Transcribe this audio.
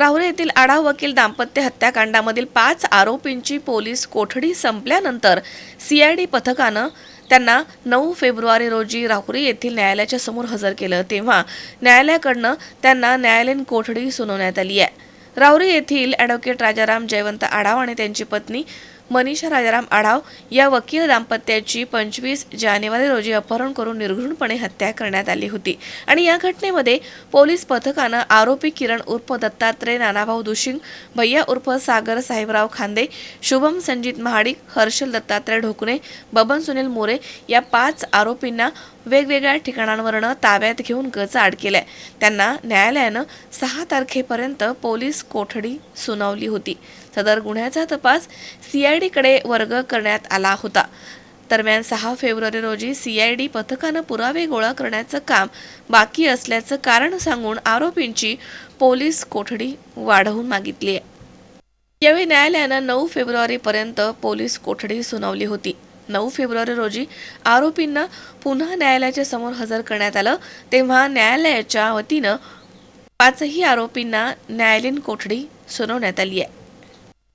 राहुरी येथील आढाव वकील दाम्पत्य हत्याकांडामधील पाच आरोपींची पोलीस कोठडी संपल्यानंतर सीआयडी पथकानं त्यांना नऊ फेब्रुवारी रोजी राहुरी येथील न्यायालयाच्या समोर हजर केलं. तेव्हा न्यायालयाकडनं त्यांना न्यायालयीन कोठडी सुनावण्यात आली आहे. राहुरी येथील ॲडव्होकेट राजाराम जयवंत आढाव आणि त्यांची पत्नी मनीषा राजाराम आढाव या वकील दाम्पत्याची पंचवीस जानेवारी रोजी अपहरण करून निर्घृणपणे हत्या करण्यात आली होती. आणि या घटनेमध्ये पोलीस पथकानं आरोपी किरण उर्फ दत्तात्रय नानाभाऊ दुशिंग भैया उर्फ सागर साहेबराव खांदे शुभम संजित महाडिक हर्षल दत्तात्रय ढोकणे बबन सुनील मोरे या पाच आरोपींना वेगवेगळ्या ठिकाणांवरनं ताब्यात घेऊन गचाआड केलाय. त्यांना न्यायालयानं सहा तारखेपर्यंत पोलीस कोठडी सुनावली होती. सदर गुन्ह्याचा तपास सीआयडीकडे वर्ग करण्यात आला होता. दरम्यान सहा फेब्रुवारी रोजी सीआयडी पथकानं पुरावे गोळा करण्याचं काम बाकी असल्याचं कारण सांगून आरोपींची पोलीस कोठडी वाढवून मागितली आहे. यावेळी न्यायालयानं नऊ फेब्रुवारीपर्यंत पोलीस कोठडी सुनावली होती. नऊ फेब्रुवारी रोजी आरोपींना पुन्हा न्यायालयाच्या समोर हजर करण्यात आलं. तेव्हा न्यायालयाच्या वतीनं पाचही आरोपींना न्यायालयीन कोठडी सुनावण्यात आली आहे.